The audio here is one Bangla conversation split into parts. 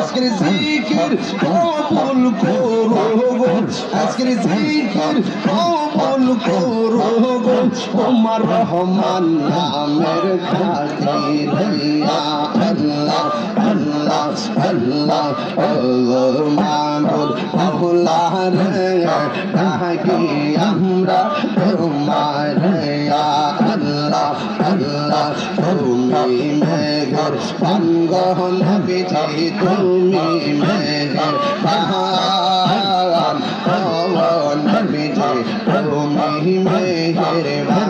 আজকের জিকির কবুল করো আজকের জিকির কবুল করো তোমার রহমান নামের খাতির আল্লাহ আল্লাহ আল্লাহ, ও মাবুদ আল্লাহ রে ডাকি আমরা তোমার আল্লাহ তুমি মেঘর পাঙ্গন বিধি তুমি মেঘর পাহান পবন বিধি তুমি মেঘের বান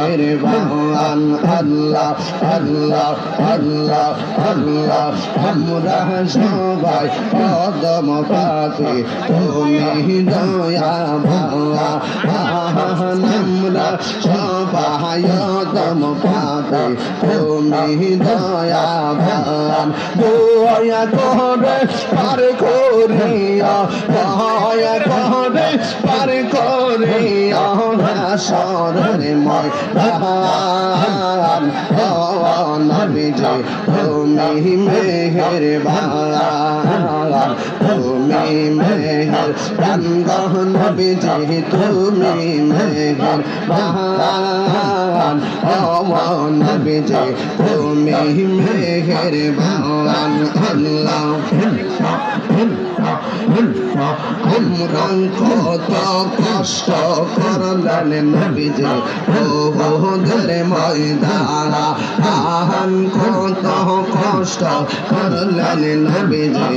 বান আল্লাহ আল্লাহ আল্লাহ আল্লাহ আমরা সবাই কদম পাতে তুমি দয়া ভালা আমরা সবাই কদম পাতে তুমি দয়া ভান দয়া করে পার করিয়া দয়া করে পার করিয়া হাসরের ময়দান ও নবীজি তুমি মেহের বান তুমি মেহের বান নবীজি, তুমি মেহের বান ও নবীজি, তুমি মেহের বান আল্লাহ। আমরা কত কষ্ট করলেন নবীজি ওদের ময়দানা আহান কত কষ্ট করলেন নবীজি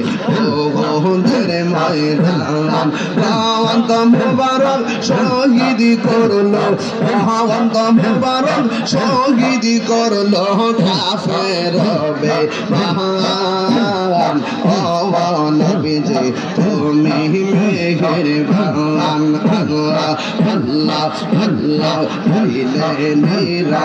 ওদের ময়দানা গাওয়ান্ত মুবারক শহীদ করল গাওয়ান্ত মুবারক শহীদ করল কাফের হবে মহান ও নবীজি তুমি মেঘের ভান আল্লাহ আল্লাহ আল্লাহ হইলে নেরা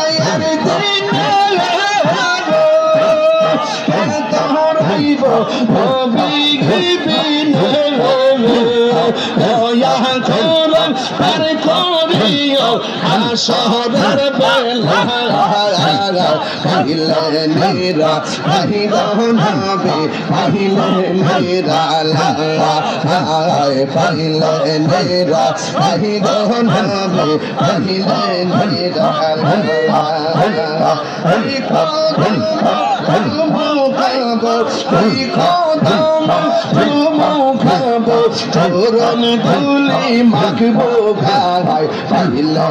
করুন বেলা পাইলে মেরা পাইল নাবে পাইলে মেরা পাইলে মেরা পাইল নাবে পাইলে মেরা চরণ তুলি মাখবো ভাই পাইলে নেরা নাহি গো নবে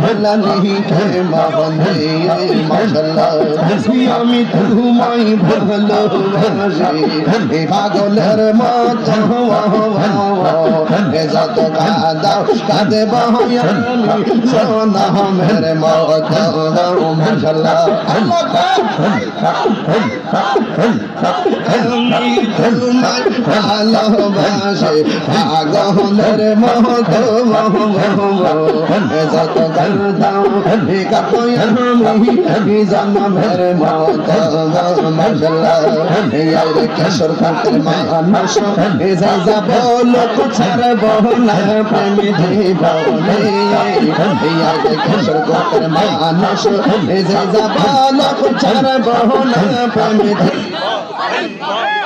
ভোলা নেই কে মহনে মাশাল্লাহ। আমি তোমায় ভালোবাসি। এ পাগলের মতো এ যত কাদাও কাঁদে আমি। সোনা মেরে আমি তোমায় ভালোবাসি। পাগলের মতো যত দাও কাকই আমি জন্মের মতো মশলা ইয়ার কেশর কাটের মানুষ এ যাই যাব লোক ছাড়ব না প্রেমী জীবনে ইয়ার কেশর কাটের মানুষ এ যাই যাব লোক ছাড়ব না প্রেমী যার ভাগ হয়েছে পাল্লার দহর করিয়া নিয়া কোলে কমিয়া মায়া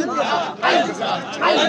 লাগে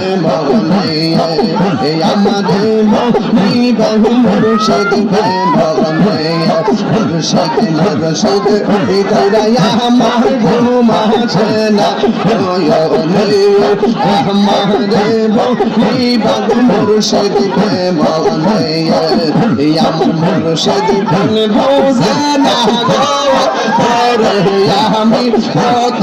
and মনে আমাদের বই বাহ মুর্শিদ মনে মুর্শিদ মুর্শিদ কইরা আমার ঘুমা না। আমাদের বই বাহ মুর্শিদ মনে আমার মুর্শিদ বোঝে না গো আমি কত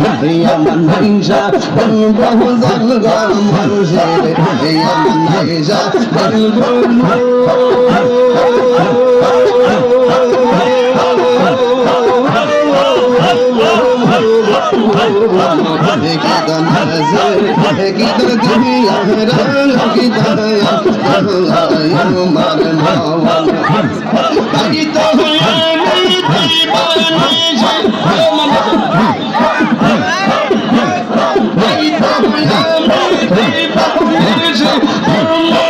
লালি করব না রব কর আমি কত ভালোবাসি মাশাআল্লাহ আমার নাইসা বহু জলগম মুর্শিদ আমার নাইসা আমি কত ভালোবাসি আমার ভালো আমি কত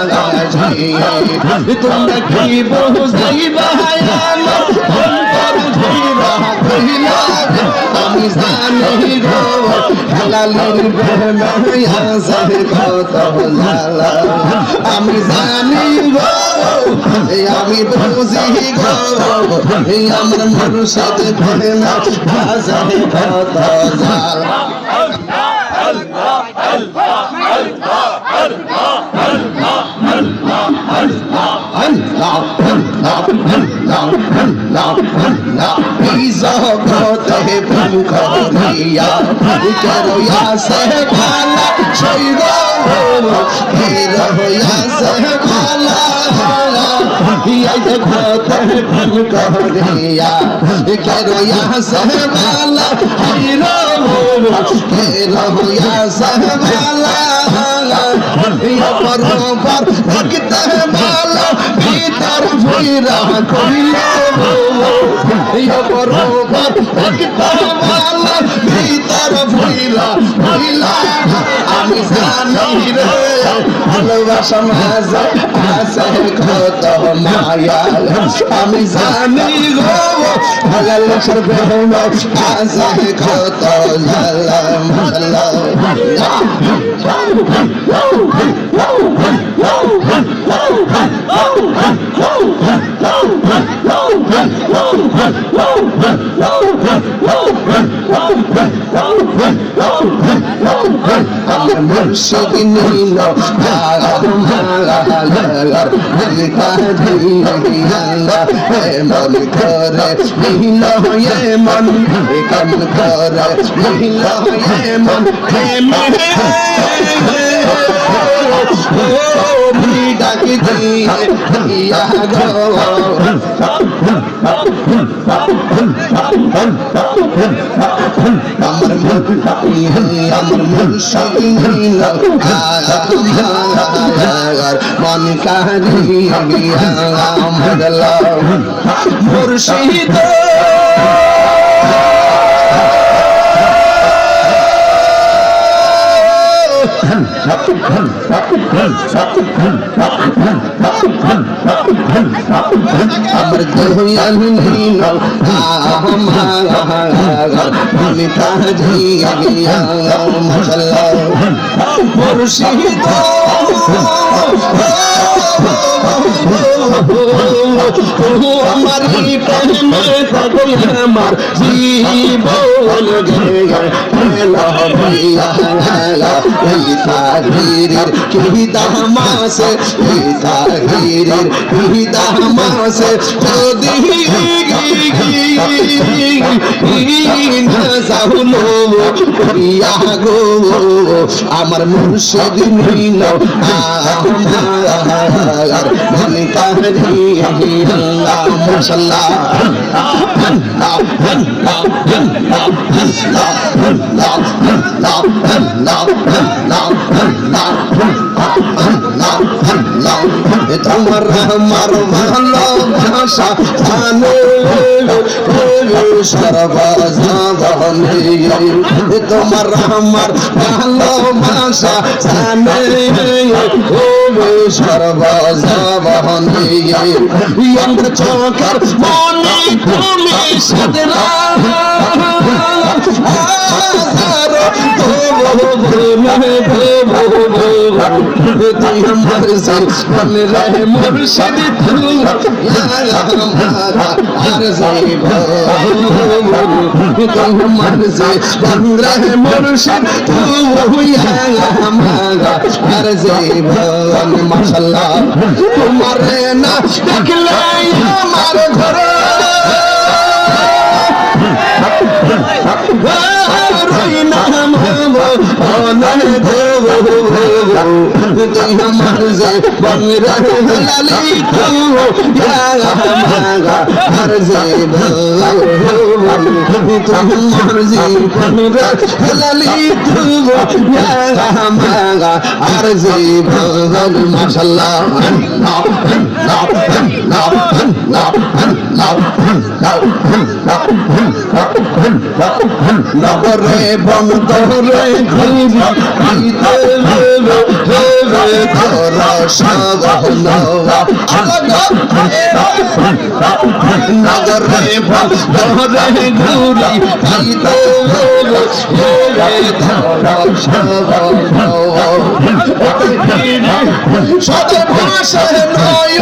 কত তোমরা কি আমি জানি গো হালালের বেমায়া সাহে কত জালা আমি জানি আমি বুঝি গো আমার মুর্শিদ বেমা সাহে কত জালা। জগতে প্রেম করিয়া কেরইয়া সে ভালা শৈব কেরইয়া সে ভালা এই জগতে প্রেম করিয়া কেরইয়া সে ভালা হিরো কেরইয়া ভালা পরপর ভক্ত ভালো ভিতর ভৈরা কইল পরপর ভক্ত ভালো ভিতর ভৈরা কইল আমি জানি রে ভালোবাসা মাঝে আছে কত মায়া আমি জানি গো ভালোবাসার প্রেম আছে কত জালা মাশাআল্লাহ আমার মুর্শিদ নীল মন করে নীল মন কেমন করে নীল মন ডাকি দিয়া গো আমার আমার মুর্শিদ আমার মন কাহিয়া মুর্শিদ আমার সকল আমার জীবন এই তাহিরের কি দামাসে এই তাহিরের কি দামাসে যদি আমার মুর্শিদ নীল মাশাআল্লাহ তোমার আমার ভালোবাসা জানে সর্বজনে তোমার আমার ভালোবাসা জানে সর্বজনে মনে তুমি সাদরা তুই আমার জীবন রে মুর্শিদ তুই আর জীবন তুই আমার জীবন ঘর আমার নগরে বন্দরে ঘুরি সত ভাষা নয়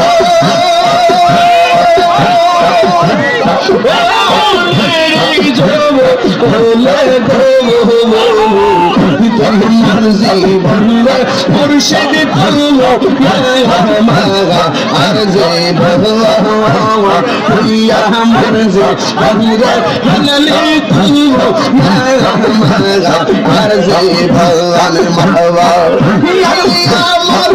জীবন মুর্শিদ তুলো মাগা আর যে ভুইয়া মরজে বহিরে হললি তুলো মাগা আর যে ভগবান আমার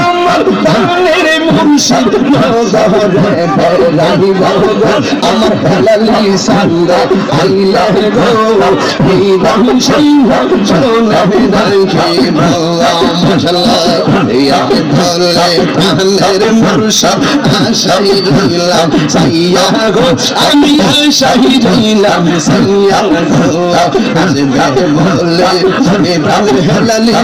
আমার মুর্শিদ আমার হেলালি সান্দা আইলা গো নিদান সিংহ সোনা দেখে মাশাআল্লাহ ধরলে প্রাণের মুর্শিদ আশাই রইলাম সাইয়া গো আমি আশাই রইলাম সাইয়া গো আজকে বলে প্রাণ হেলালি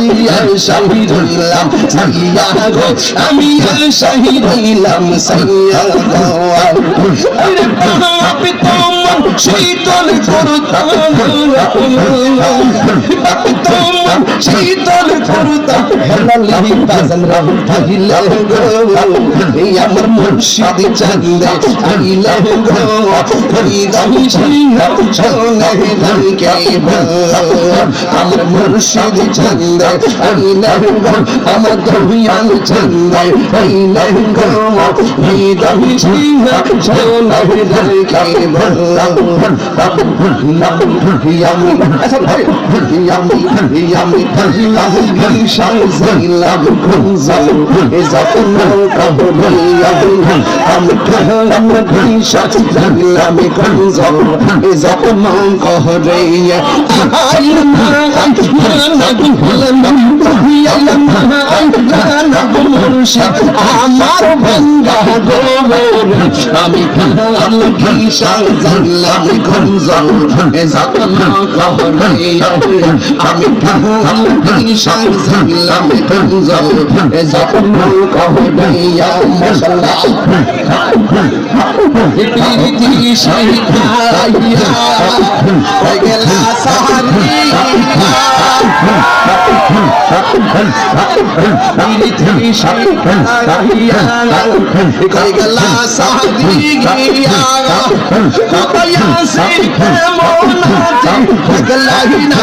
রইলাম সাইয়া গো আমি আশাই রইলাম সাইয়া তোমার শীতল করতাম তোমার শীতল করতাম হেলালি বাজান রাম থাকিলে গো এই আমার মুর্শিদ চন্দে আইলে গো হরিদম সিংহ সোনে রঙকে আমার মুর্শিদ চন্দে আইলে গো আমার দহিয়াল চন্দে আইলে হরিদম সিংহ সোনে রঙকে ইয়ামি আচ্ছা ভাই ইয়ামি ইয়ামি ইয়ামি শাইলাম কুনজাল এ যখন কবর ইয়ামি আমি কালাম দিশা জানলাম কুনজাল এ যখন কহরে আইনা আইনা হলাম ইয়ালাম আইনা মুর্শিদ আমার বন্ধা গোবর আমি দিশা জানলাম কহরে আমি দিশা জানলাম এ যখন কহরে ইয়া মাশাআল্লাহ প্রীতি শিখাইয়া হয়ে গেলা সাহারিয়া প্রীতি শিখাইয়া হয়ে গেলা সাহারিয়া কপায়া শিখে মোনাতে গলাই না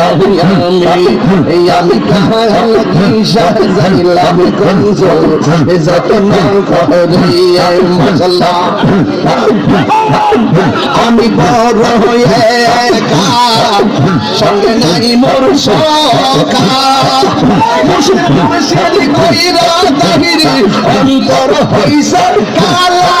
আমি আমি কাহাল কিসার যাইলাম কুঞ্জ যতন করে মশলা আমি বড় হয়ে একা সঙ্গে নাই মোর সকা অন্তর কালা কালা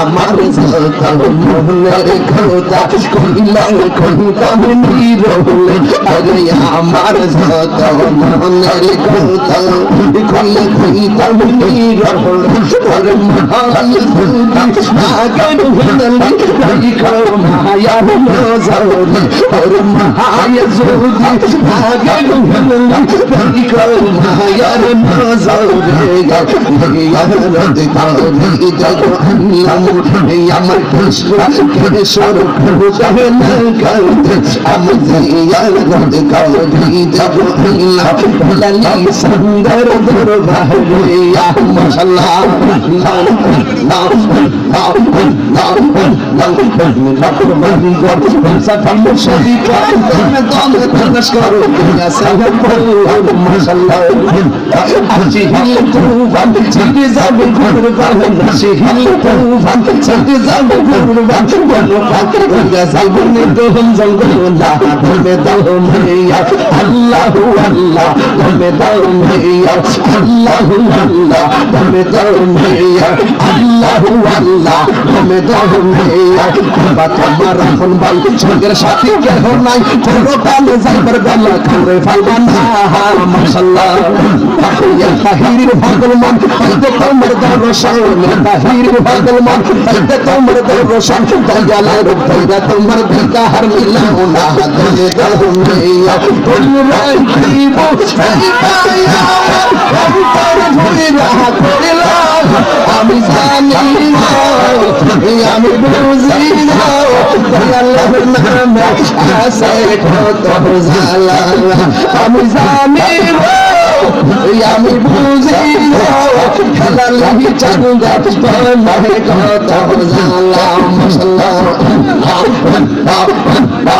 আমার সত মনের কথা কইলা কইতা নিরহলে আরে আমার সত মনের কথা কইলা কইতা নিরহলে আরে মহান আগন হললি রাইখো মায়া নজরি আরে মায়া সুদি আগন হললি রাইখো মায়া নজরি করি আমার কৃষ্ণ করতে আমি ইয়ারত করি দেখো আল্লাহ ইয়া মাশাআল্লাহ আল্লাহ আল্লাহ তুমি দাও মেয়া আল্লাহ আল্লাহ তুমি দাও মেয়া আল্লাহ আল্লাহ তুমি দাও মেয়া বাবা তোমার এখন ভাই দাও মেয়া তুমি রাখিব অন্তর আমি জানি আমি বুঝি যাও আল্লাহর নামে আসে কত জালা আমি জানি আমি বুঝি না খেলালি চান্দা তোমায় কত জালা মশলা তার সহনা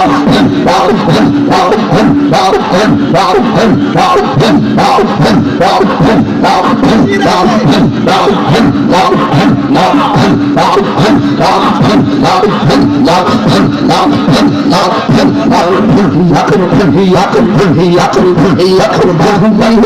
ইয়ারে মন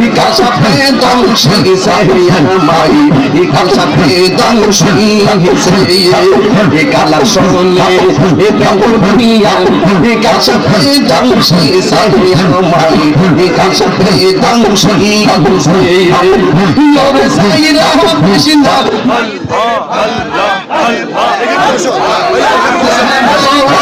বিকাশ দম সেই সাহিয়া মাই কাল সাথে দম সেই ইয়োরে সাইরা কৃষ্ণ আমি সাইরা কৃষ্ণ মাই কহে পাগল মনুনি ইয়াসে গামো জাগো ভারতা ই হইর গেছে পাগল পাগল ই হবে গামো জাগো ভারতা ই হইর গেছে ওরে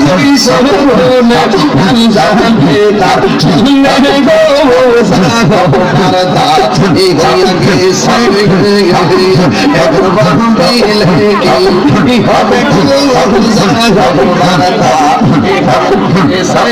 যাই চরণে গঙ্গা তার সামনে গো জাগো ভারতা ই হইর গেছে একবার মিলে কি হবে জাগো ভারতা ই হইর গেছে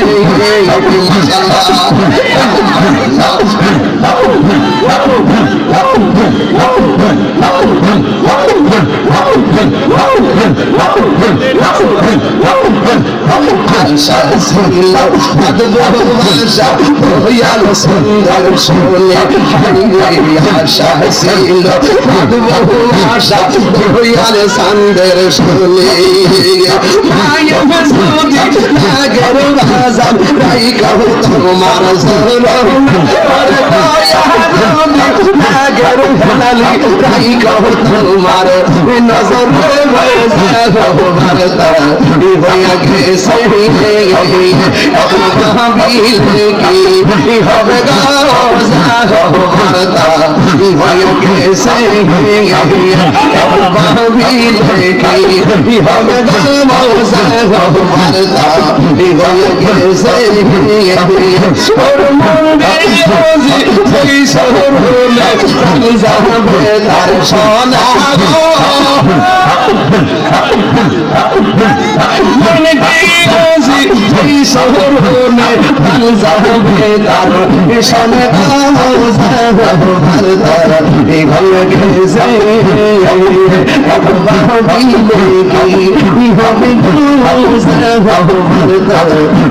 मार তোমার নজর ভারত হইয়া গেছে ভারত গেছে হবে ভারত মনে শহর হলে যাবে তার সনে ভারত এই ভালো গেছে ভাবিলে কি হবে ভারত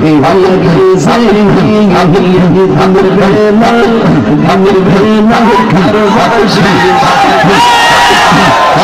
এই ভালো গেছে ধানের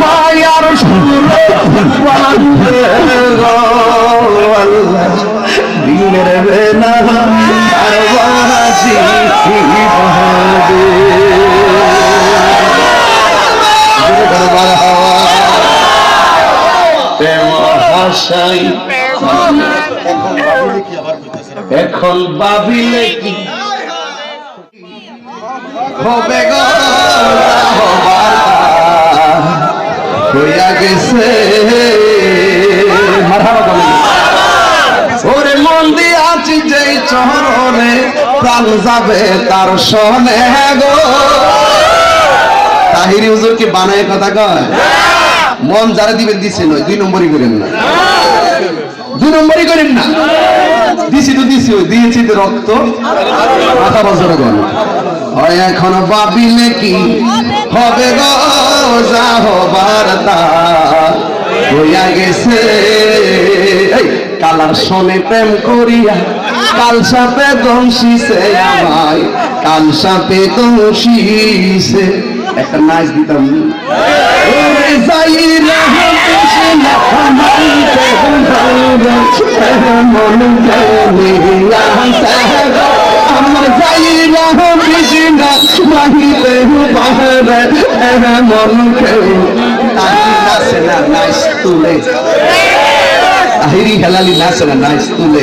মায়ার সুরে দিনের বেলা কারবাসি মহাশয় এখন ভাবিলে কি হবে হইয়া গেছে। ওরে মন দিয়ে আছি যেই চরণে প্রাণ যাবে তার সনে গো। তাহিরি হুজুর কি বানায় কথা কয়? মন যারা দিবেন, দিছে নয়, দুই নম্বরই করেন না। দুই নম্বরই করেন না। দিছি তো দিছি, দিয়েছি তো রক্ত। মাথা বছর হয় এখন ভাবিলে কি হবে যা হবার হইয়া গেছে। কালার সনে প্রেম করিয়া, কাল সাপে দংশিছে আমায়, কাল সাপে দংশিছে। একটা নাচ দিতাম। আমার যাই রে কৃষ্ণ মাহিতে বাহরে মন নাচে না নাইস তুলে। তাহিরি হেলালি নাচে তুলে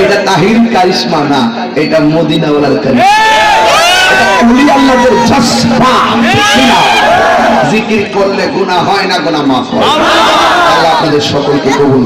এটা তাহিরি কারিশমা না, এটা মদিনাওয়ালার কারিশমা। চশমা জিকির করলে গুনা হয় না গুনাহ মাফ হয়। আল্লাহ আপনাদের সকলকে কবুল